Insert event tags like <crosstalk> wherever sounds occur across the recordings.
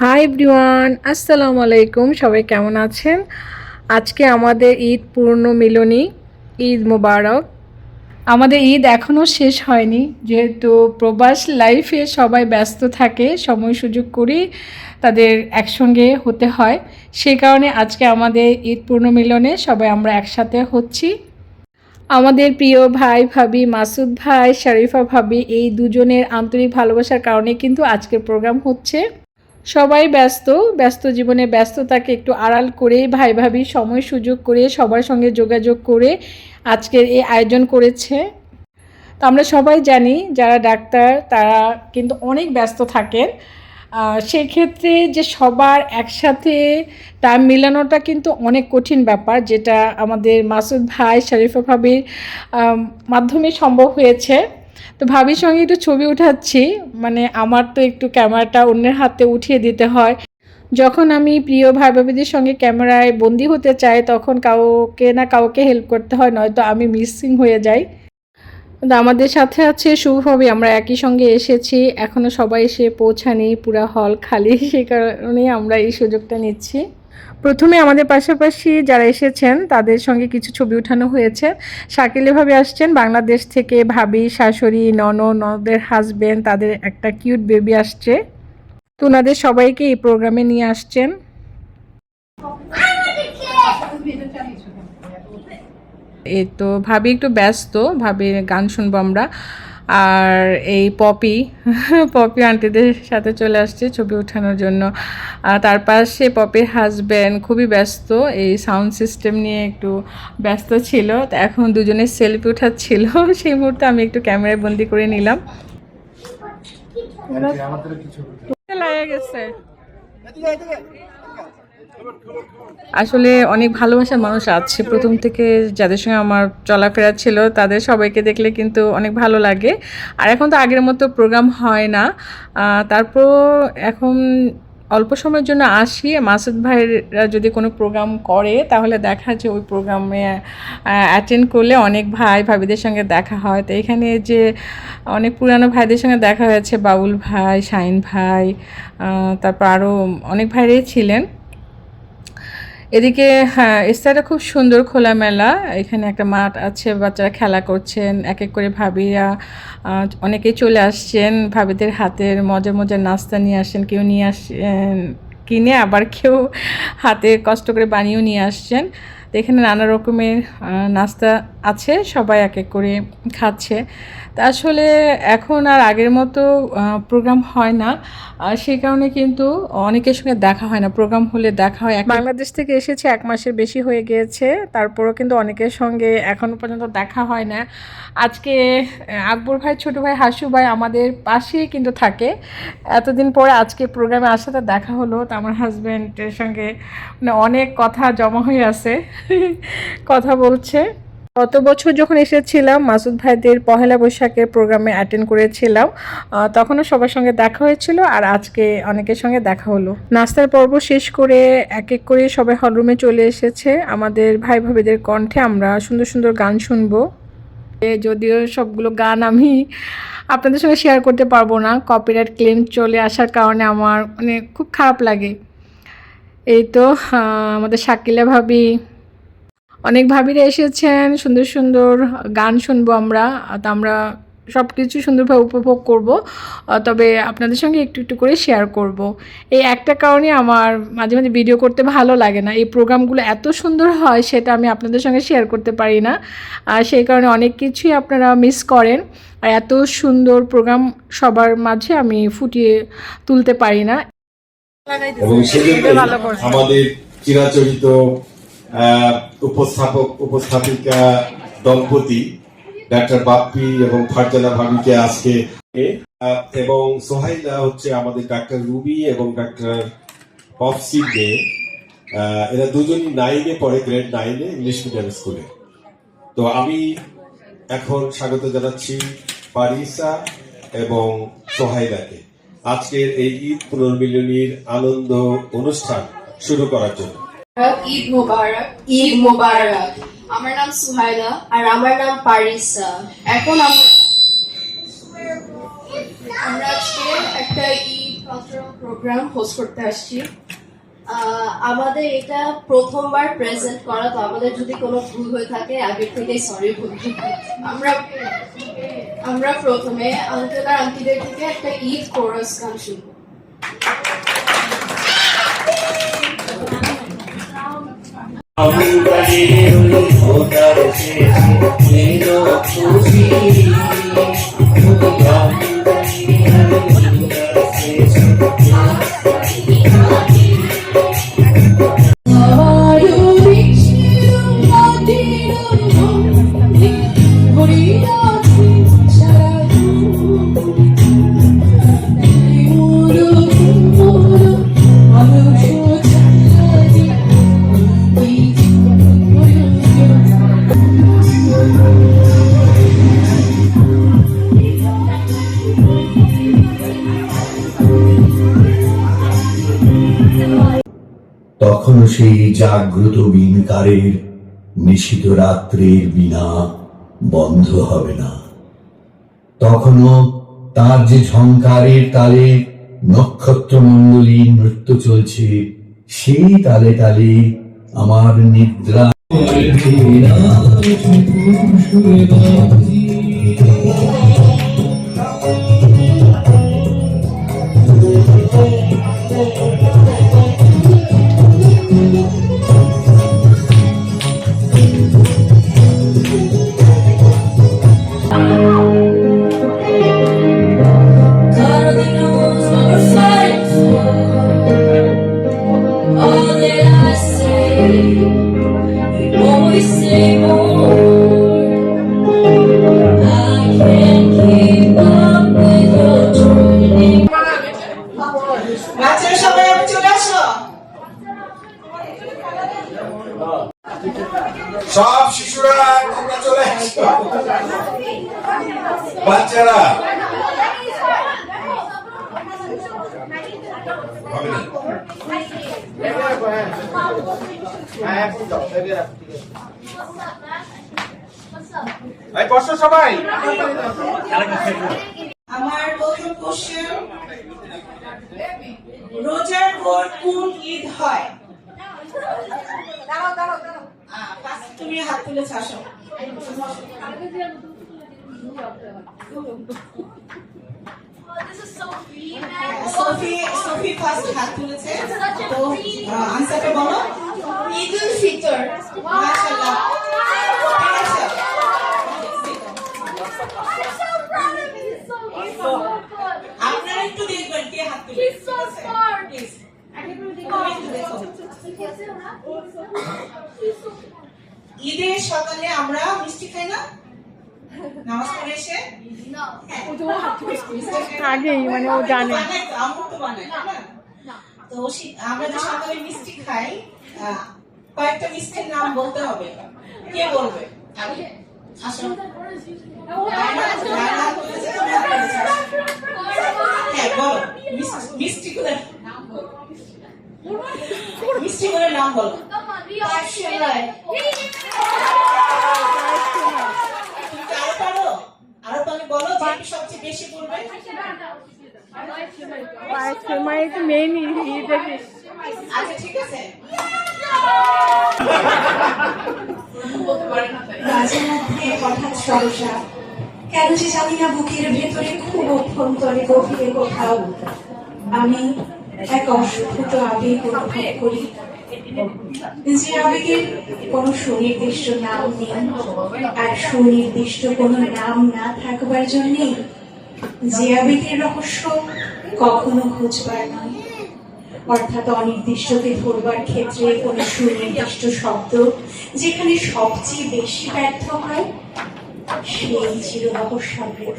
Hi everyone, আসসালামু আলাইকুম, সবাই কেমন আছেন? আজকে আমাদের ঈদ পূর্ণ মিলনী ঈদ মোবারক। আমাদের ঈদ এখনও শেষ হয়নি, যেহেতু প্রবাস লাইফে সবাই ব্যস্ত থাকে, সময় সুযোগ করে তাদের একসঙ্গে হতে হয়। সেই কারণে আজকে আমাদের ঈদ পূর্ণ মিলনে সবাই আমরা একসাথে হচ্ছি। আমাদের প্রিয় ভাই, ভাবি, মাসুদ ভাই, শরীফা, ভাবি, এই দুজনের আন্তরিক ভালোবাসার কারণে কিন্তু আজকের প্রোগ্রাম হচ্ছে। সবাই ব্যস্ত ব্যস্ত জীবনে ব্যস্ততাকে একটু আড়াল করে, ভাই ভাবি সময় সুযোগ করে, সবার সঙ্গে যোগাযোগ করে আজকের এই আয়োজন করেছে। তো আমরা সবাই জানি যারা ডাক্তার, তারা কিন্তু অনেক ব্যস্ত থাকেন। সেক্ষেত্রে যে সবার একসাথে টাইম মেলানোটা কিন্তু অনেক কঠিন ব্যাপার, যেটা আমাদের মাসুদ ভাই, শরীফা ভাবির মাধ্যমে সম্ভব হয়েছে। তো ভাবির সঙ্গে একটু ছবি উঠাচ্ছি মানে আমার তো একটু ক্যামেরাটা অন্যের হাতে উঠিয়ে দিতে হয়। যখন আমি প্রিয় ভাই ভাবিদের সঙ্গে ক্যামেরায় বন্দি হতে চাই, তখন কাউকে না কাউকে হেল্প করতে হয়, নয়তো আমি মিসিং হয়ে যাই। আমাদের সাথে আছে শুভভাবে আমরা একই সঙ্গে এসেছি এখনও সবাই এসে পৌঁছানি, পুরা হল খালি, সেই কারণে আমরা এই সুযোগটা নিচ্ছি। প্রথমে আমাদের পাশাপাশি যারা এসেছেন, তাদের সঙ্গে কিছু ছবি উঠানো হয়েছে। শাকিলে ভাবে আসছেন, বাংলাদেশ থেকে ভাবি, শাশুড়ি নন নদের হাজবেন্ড তাদের একটা কিউট বেবি আসছে। তো ওনাদের সবাইকে এই প্রোগ্রামে নিয়ে আসছেন। এই তো ভাবি একটু ব্যস্ত ভাবি গান শুনব আমরা। আর এই পপি পপি আন্টিদের সাথে চলে আসছে ছবি ওঠানোর জন্য। আর তার পাশে পপির হাজব্যান্ড খুবই ব্যস্ত এই সাউন্ড সিস্টেম নিয়ে একটু ব্যস্ত ছিল। তো এখন দুজনে সেলফি উঠাচ্ছিল। সেই মুহূর্তে আমি একটু ক্যামেরায় বন্দি করে নিলাম। লাগে গেছে আসলে অনেক ভালোবাসার মানুষ আছে। প্রথম থেকে যাদের সঙ্গে আমার চলাফেরা ছিল, তাদের সবাইকে দেখলে কিন্তু অনেক ভালো লাগে। আর এখন তো আগের মতো প্রোগ্রাম হয় না। তারপর এখন অল্প সময়ের জন্য আসি। মাসুদ ভাইরা যদি কোনো প্রোগ্রাম করে, তাহলে দেখা যায় ওই প্রোগ্রামে অ্যাটেন্ড করলে অনেক ভাই ভাবিদের সঙ্গে দেখা হয়। তো এখানে যে অনেক পুরানো ভাইদের সঙ্গে দেখা হয়েছে, বাউল ভাই, শাইন ভাই তারপর আরও অনেক ভাইরাই ছিলেন। এদিকে হ্যাঁ স্থানটা খুব সুন্দর খোলামেলা। এখানে একটা মাঠ আছে, বাচ্চারা খেলা করছেন এক এক করে ভাবিরা অনেকেই চলে আসছেন, ভাবিদের হাতের মজার মজার নাস্তা নিয়ে আসছেন, কেউ নিয়ে আসছেন, কিনে আবার কেউ হাতে কষ্ট করে বানিয়েও নিয়ে আসছেন। তো এখানে নানা রকমের নাস্তা আছে, সবাই এক এক করে খাচ্ছে। তা আসলে এখন আর আগের মতো প্রোগ্রাম হয় না। আর সেই কারণে কিন্তু অনেকের সঙ্গে দেখা হয় না। প্রোগ্রাম হলে দেখা হয়। বাংলাদেশ থেকে এসেছে, এক মাসের বেশি হয়ে গিয়েছে। তারপরও কিন্তু অনেকের সঙ্গে এখনও পর্যন্ত দেখা হয় না। আজকে আকবর ভাই, ছোট ভাই, হাসু ভাই আমাদের পাশেই কিন্তু থাকে। এতদিন পরে আজকে প্রোগ্রামে আসাতে দেখা হলো। তো আমার হাজব্যান্ডের সঙ্গে মানে অনেক কথা জমা হয়ে আছে। <laughs> কথা বলছে। গত বছর যখন এসেছিলাম, মাসুদ ভাইদের পহেলা বৈশাখের প্রোগ্রামে অ্যাটেন্ড করেছিলাম তখনও সবার সঙ্গে দেখা হয়েছিল আর আজকে অনেকের সঙ্গে দেখা হলো। নাস্তার পর্ব শেষ করে এক এক করে সবাই হলরুমে চলে এসেছে। আমাদের ভাই ভাবিদের কণ্ঠে আমরা সুন্দর সুন্দর গান শুনব। যদিও সবগুলো গান আমি আপনাদের সঙ্গে শেয়ার করতে পারব না কপিরাইট ক্লেম চলে আসার কারণে আমার মানে খুব খারাপ লাগে। এই তো আমাদের শাকিলা ভাবি অনেক ভাবিরা এসেছেন সুন্দর সুন্দর গান শুনব আমরা তো আমরা সব কিছু সুন্দরভাবে উপভোগ করব তবে আপনাদের সঙ্গে একটু একটু করে শেয়ার করব এই একটা কারণে আমার মাঝে মাঝে ভিডিও করতে ভালো লাগে না এই প্রোগ্রামগুলো এত সুন্দর হয় সেটা আমি আপনাদের সঙ্গে শেয়ার করতে পারি না আর সেই কারণে অনেক কিছুই আপনারা মিস করেন আর এত সুন্দর প্রোগ্রাম সবার মাঝে আমি ফুটিয়ে তুলতে পারি না এবং। আমাদের চিরাচরিত উপস্থাপক, উপস্থাপিকা দম্পতি, ডাক্তার বাপ্পি এবং ফারজানা ভাবিকে আজকে এবং সোহাইলা হচ্ছে আমাদের ডাক্তার রুবি এবং ডাক্তার পপসি দে। এরা দুজনই নাইনে পড়ে গ্রেড নাইনে ইংলিশ মিডিয়াম স্কুলে তো আমি এখন স্বাগত জানাচ্ছি পারিসা এবং সোহাইলাকে। আজকের এই ঈদ পুনর্মিলনীর আনন্দ অনুষ্ঠান শুরু করার জন্য। ঈদ মোবারক। ঈদ মোবারক। আমার নাম সুহাইলা আর আমার নাম পারিসা। এখন আমরা আজকে একটা ঈদ প্রোগ্রাম হোস্ট করতে আসছি। আমাদের এটা প্রথমবার প্রেজেন্ট করা তো আমাদের যদি কোনো ভুল হয়ে থাকে আগের থেকেই সরি ভুল আমরা আমরা প্রথমে আঙ্কেল আর আন্টিদের থেকে একটা ঈদ কোরাস গান শুনব। তখনও বিনকারের নিশিত রাত্রের বিনা বন্ধ হবে না। তখনও তার যে ঝংকারের তালে নক্ষত্রমণ্ডলী নৃত্য চলছে, সেই তালে তালে আমার নিদ্রা All সব শিশুরা তোমরা চলে বাচ্চারা আমার প্রথম কোশ্চেন রোজার পর কোন ঈদ হয়? তুমি হাত সফি ফার্স্ট হাত তুলেছে। বলো। ঈদ উল ফিতর, মাশাআল্লাহ ঠিক আছে আপনারা একটু দেখবেন কে হাত তুলেছে প্লিজ একটু দেখো ঈদের সকালে আমরা মিষ্টি খাই না? নামাজ পড়ে এসে? আগেই মানে ও জানে। তো, আম্মু তো বানায়, তাই না? তো সে- আমরা যে সকালে মিষ্টি খাই কয়েকটা মিষ্টির নাম বলতে হবে। কে বলবে? আগে আসো। হ্যাঁ বলো। মিষ্টি- মিষ্টি গুলো মিষ্টি গুলোর নাম বলো। আরও পারো? বলো যে সবচেয়ে বেশি বলবে আচ্ছা ঠিক আছে। মাঝে মধ্যে হঠাৎ সরসা। কেন যে জানি না বুকের ভেতরে খুব অভ্যন্তরে গভীরে কোথাও। আমি এক অসুখত আবেগ অনুভব করি। যে আবেগের কোনো সুনির্দিষ্ট নাম নেই আর সুনির্দিষ্ট কোনো নাম না থাকবার জন্যেই যে আবেগের রহস্য কখনো খুঁজবার নয়। অর্থাৎ অনির্দিষ্টকে ধরবার ক্ষেত্রে কোনো সুনির্দিষ্ট শব্দ যেখানে সবচেয়ে বেশি ব্যর্থ হয়, সেই চির রহস্যাবৃত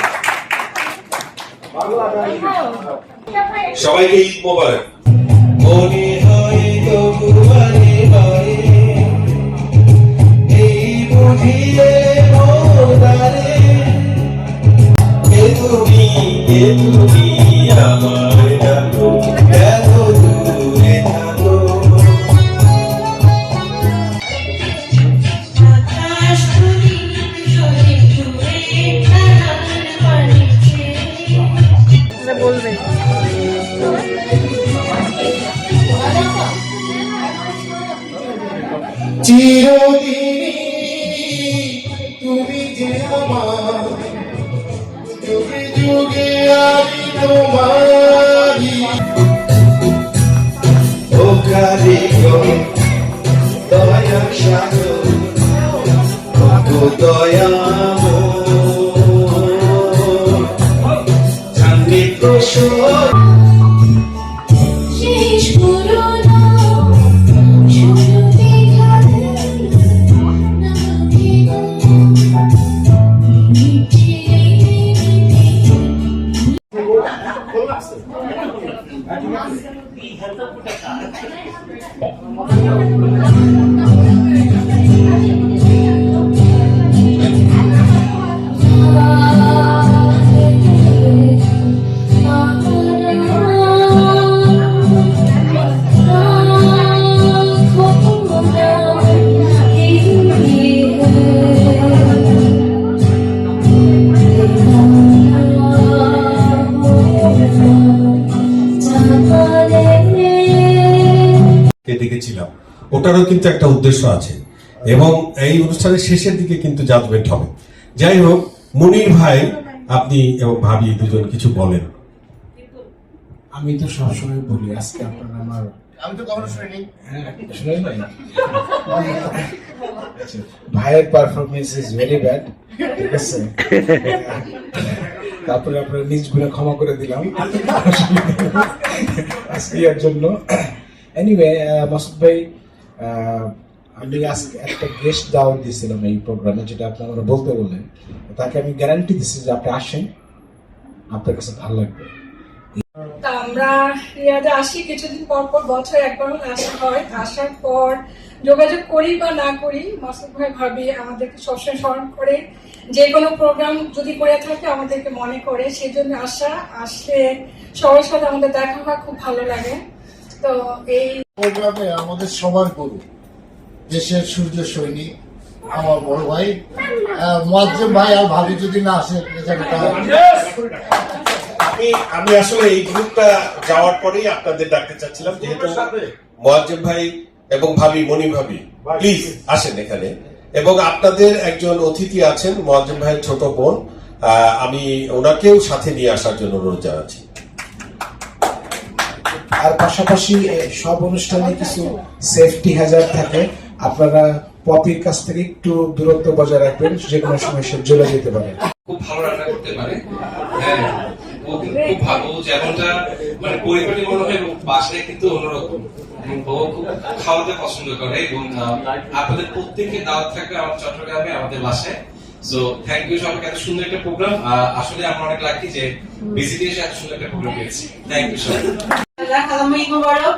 সবাইকে ঈদ মোবারক। মনে হয় তবু এই বুঝিয়ে মোদারে কে তুমি তুমি আমার। Dodoya ওটারও কিন্তু একটা উদ্দেশ্য আছে। এবং এই অনুষ্ঠানের শেষের দিকে কিন্তু জাজমেন্ট হবে। যাই হোক মনির ভাই আপনি এবং ভাবি দুজন কিছু বলেন। আমি তো সবসময় বলি আজকে আপনারা আমার আমি তো কখনো শুনিনি। হ্যাঁ, নাই? ভাইয়ের পারফরমেন্স ইজ ভেরি ব্যাড ঠিক আছে? তারপরে আপনার নিজগুলো ক্ষমা করে দিলাম। আজকে এর জন্য। এনিওয়ে মাসুদ ভাই আমি আজকে একটা গেস্ট দাওয়াত দিয়েছিলাম এই প্রোগ্রামে যেটা আপনি আমরা বলতে বললেন। তাকে আমি গ্যারান্টি দিচ্ছি যে আপনি আসেন, আপনার কাছে ভালো লাগবে। আমরা রিয়াদে আসি, কিছুদিন পর পর বছর একবার আসা হয়। আসার পর যোগাযোগ করি বা না করি, মাসুদ ভাই ভাবি আমাদেরকে সবসময় স্মরণ করে, যে কোনো প্রোগ্রাম যদি করে থাকে আমাদেরকে মনে করে। সেই জন্য আসা, আসলে সবার সাথে আমাদের দেখা হয়, খুব ভালো লাগে। তো এই প্রোগ্রামে আমাদের সবার গুরু দেশের সূর্য সৈনিক আমার বড় ভাই মোয়াজ্জেম ভাই আর ভাবি যদি না আসে আমি আমি আসলে এই গ্রুপটা যাওয়ার পরেই আপনাদের ডাকতে চাচ্ছিলাম যেহেতু মোয়াজ্জেম ভাই এবং ভাবি মনি ভাবি প্লিজ আসেন এখানে। এবং আপনাদের একজন অতিথি আছেন মোয়াজ্জেম ভাইয়ের ছোট বোন আহ, আমি ওনাকেও সাথে নিয়ে আসার জন্য অনুরোধ জানাচ্ছি। আর পাশাপাশি সব অনুষ্ঠানে কিছু সেফটি হ্যাজার থাকে। আপনারা পপির কাছ থেকে একটু দূরত্ব বজায় রাখবেন যে কোনো সময় সে জ্বলে যেতে পারে। খুব ভালো রান্না করতে পারে। হ্যাঁ খুব ভালো। যেমনটা মানে মনে হয় বাসায় কিন্তু অন্যরকম। খাওয়াতে পছন্দ করে এবং আপনাদের প্রত্যেককে দাওয়াত থাকবে আমার চট্টগ্রামে, আমাদের বাসায়। সো থ্যাংক ইউ সবাইকে। এত সুন্দর একটা প্রোগ্রাম আসলে আমার অনেক লাকি যে ভিজিটে এসে এত সুন্দর একটা প্রোগ্রাম পেয়েছি। থ্যাংক ইউ সবাই আগামী মোবারক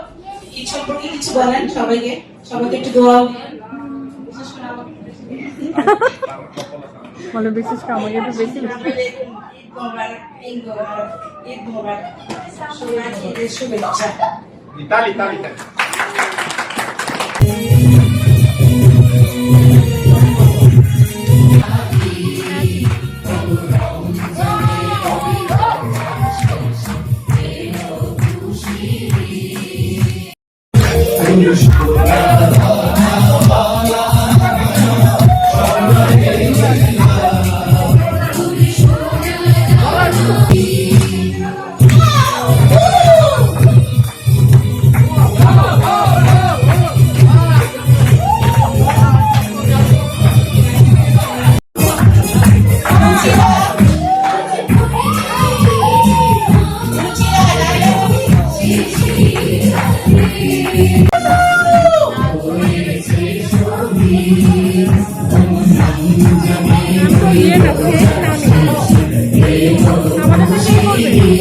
ঈদ সম্পর্কে কিছু বলেন সবাইকে। সবাইকে একটু দোয়া বলো বিশেষ করে আমাকে একটু বেশি ঈদ মোবারক ঈদ মোবারক ঈদ শুভেচ্ছা। English.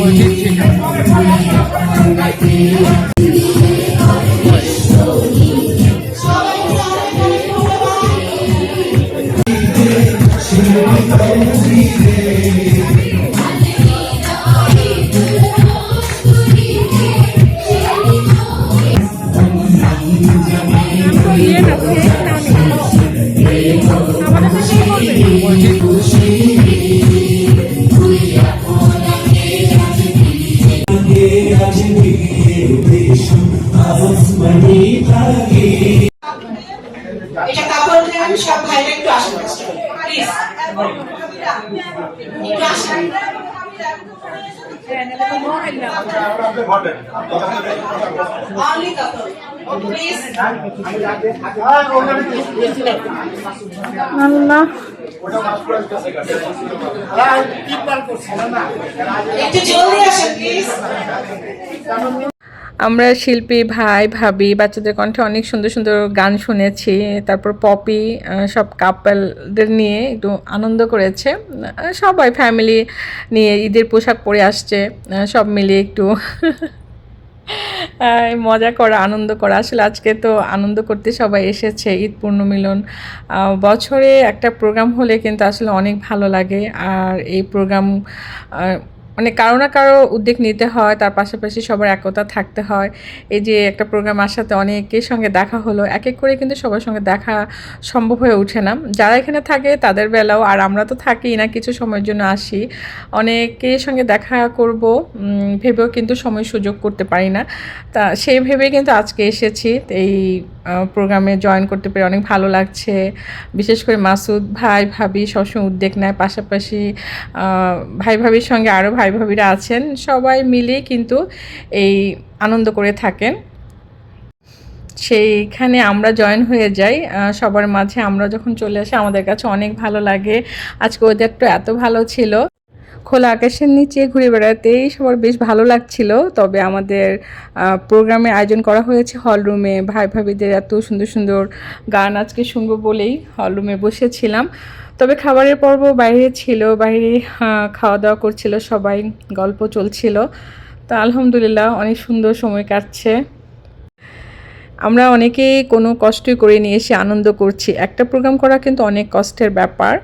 Thank you. আল্লাহ একটু জলদি আসেন প্লিজ আমরা শিল্পী ভাই, ভাবি, বাচ্চাদের কণ্ঠে অনেক সুন্দর সুন্দর গান শুনেছি। তারপর পপি সব কাপলদের নিয়ে একটু আনন্দ করেছে। সবাই ফ্যামিলি নিয়ে ঈদের পোশাক পরে আসছে। সব মিলিয়ে একটু মজা করা, আনন্দ করা। আসলে আজকে তো আনন্দ করতে সবাই এসেছে, ঈদ পূর্ণমিলন। বছরে একটা প্রোগ্রাম হলে কিন্তু আসলে অনেক ভালো লাগে। আর এই প্রোগ্রাম মানে কারও না কারও উদ্যোগ নিতে হয়, তার পাশাপাশি সবার একতা থাকতে হয়। এই যে একটা প্রোগ্রাম আসাতে অনেকের সঙ্গে দেখা হলো, এক এক করে কিন্তু সবার সঙ্গে দেখা সম্ভব হয়ে ওঠে না। যারা এখানে থাকে তাদের বেলাও, আর আমরা তো থাকি না, কিছু সময়ের জন্য আসি। অনেকের সঙ্গে দেখা করব ভেবেও কিন্তু সময় সুযোগ করতে পারি না। তা সেই ভেবে কিন্তু আজকে এসেছি। এই প্রোগ্রামে জয়েন করতে পেরে অনেক ভালো লাগছে। বিশেষ করে মাসুদ ভাই, ভাবি, সবসময় উদ্যোগ নেয়। পাশাপাশি ভাই, ভাবির সঙ্গে আরও ভাই ভাবিরা আছেন, সবাই মিলে কিন্তু এই আনন্দ করে থাকেন। সেইখানে আমরা জয়েন হয়ে যাই সবার মাঝে আমরা যখন চলে আসি, আমাদের কাছে অনেক ভালো লাগে। আজকে ওয়েদারটা এত ভালো ছিল। খোলা আকাশের নিচে ঘুরে বেড়াতেই সবার বেশ ভালো লাগছিল। তবে আমাদের প্রোগ্রামে আয়োজন করা হয়েছে হল রুমে ভাই ভাবিদের এত সুন্দর সুন্দর গান আজকে শুনব বলেই হল রুমে বসেছিলাম। তবে খাবারের পর্ব বাইরে ছিল, বাইরে খাওয়া দাওয়া করছিল, সবাই গল্প চলছিল। তো আলহামদুলিল্লাহ অনেক সুন্দর সময় কাটছে। আমরা অনেকেই কোনো কষ্টই করে নিয়ে এসে আনন্দ করছি। একটা প্রোগ্রাম করা কিন্তু অনেক কষ্টের ব্যাপার।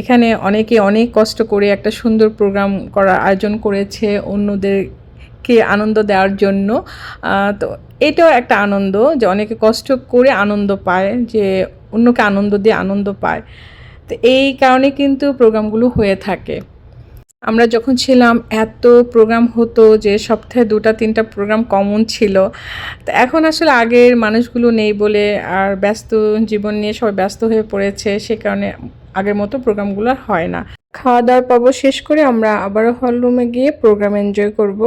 এখানে অনেকে অনেক কষ্ট করে একটা সুন্দর প্রোগ্রাম করার আয়োজন করেছে অন্যদেরকে আনন্দ দেওয়ার জন্য। তো এটাও একটা আনন্দ যে অনেকে কষ্ট করে আনন্দ পায়, যে অন্যকে আনন্দ দিয়ে আনন্দ পায়। তো এই কারণে কিন্তু প্রোগ্রামগুলো হয়ে থাকে। আমরা যখন ছিলাম, এত প্রোগ্রাম হতো যে সপ্তাহে দুটা, তিনটা প্রোগ্রাম কমন ছিল। তো এখন আসলে আগের মানুষগুলো নেই বলে আর ব্যস্ত জীবন নিয়ে সবাই ব্যস্ত হয়ে পড়েছে, সে কারণে আগের মতো প্রোগ্রামগুলো হয় না। খাওয়া দাওয়ার পর্ব শেষ করে আমরা আবারও হল রুমে গিয়ে প্রোগ্রাম এনজয় করব।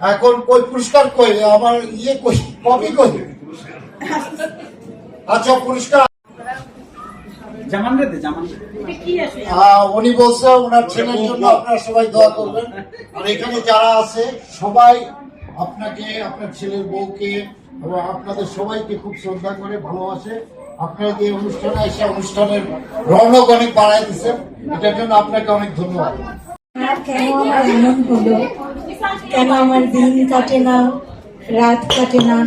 এখন কই পুরস্কার কই? আমার ইয়ে কই? কপি কই? আচ্ছা পুরস্কার। উনি বলছে ওনার ছেলের জন্য আপনারা সবাই দোয়া করবেন। আর এখানে যারা আছে সবাই আপনাকে আপনার ছেলের বউকে এবং আপনাদের সবাইকে খুব শ্রদ্ধা করে ভালোবাসে। আপনারা যে অনুষ্ঠানে এসে অনুষ্ঠানের রৌনক অনেক বাড়াই দিচ্ছেন এটার জন্য আপনাকে অনেক ধন্যবাদ। কেন আমার দিন কাটে না? রাত কাটে না?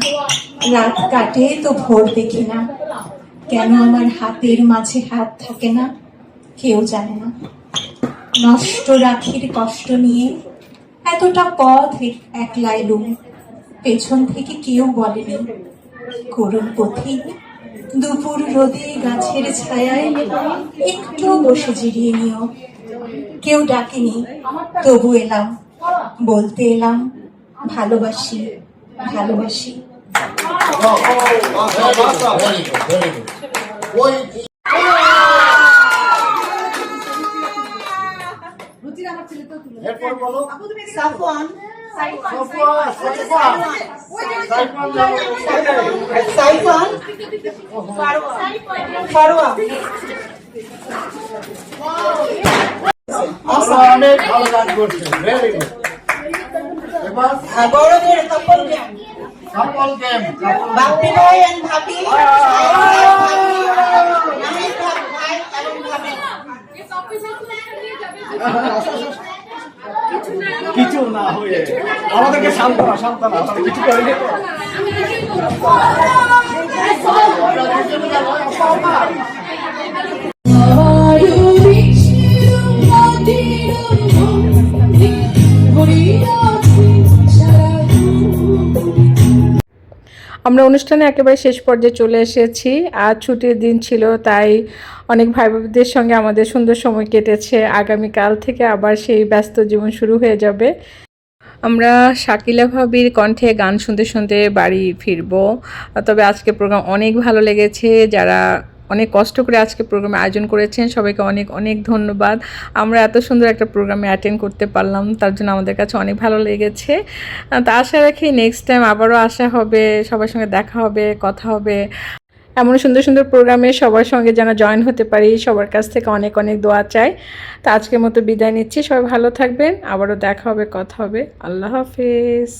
রাত কাটে তো ভোর দেখি না। কেন আমার হাতের মাঝে হাত থাকে না? কেউ জানে না। নষ্ট রাখির কষ্ট নিয়ে এতটা পথ এক- একলা এলুম পেছন থেকে কেউ বলেনি, করুণ দুপুর রোদে গাছের ছায়ায় একটু বসে জিরিয়ে নিও। কেউ ডাকেনি তবু এলাম। বলতে এলাম ভালোবাসি ভালোবাসি। আপনারা অনেক ভালো গান করছেন। ভেরি গুড এবার বড়দের couple game couple game Bappi ভাই এন্ড ভাবি। আমি ভাই এবং ভাবি। কিছু না হয়ে আমাদেরকে সান্ত্বনা সান্ত্বনা। আপনারা কিছু করেন আমরা অনুষ্ঠানে একেবারে শেষ পর্যায়ে চলে এসেছি। আর ছুটির দিন ছিল, তাই অনেক ভাই বোনদের সঙ্গে আমাদের সুন্দর সময় কেটেছে। আগামীকাল থেকে আবার সেই ব্যস্ত জীবন শুরু হয়ে যাবে। আমরা শাকিলা ভাবির কণ্ঠে গান শুনতে শুনতে বাড়ি ফিরবো। তবে আজকে প্রোগ্রাম অনেক ভালো লেগেছে। যারা অনেক কষ্ট করে আজকে প্রোগ্রামে আয়োজন করেছেন। সবাইকে অনেক অনেক ধন্যবাদ। আমরা এত সুন্দর একটা প্রোগ্রামে অ্যাটেন্ড করতে পারলাম, তার জন্য আমাদের কাছে অনেক ভালো লেগেছে। তা আশা রাখি নেক্সট টাইম আবারও আসা হবে, সবার সঙ্গে দেখা হবে, কথা হবে। এমন সুন্দর সুন্দর প্রোগ্রামে সবার সঙ্গে যেন জয়েন হতে পারি, সবার কাছ থেকে অনেক অনেক দোয়া চাই। তো আজকের মতো বিদায় নিচ্ছি, সবাই ভালো থাকবেন, আবারও দেখা হবে, কথা হবে। আল্লাহ হাফেজ।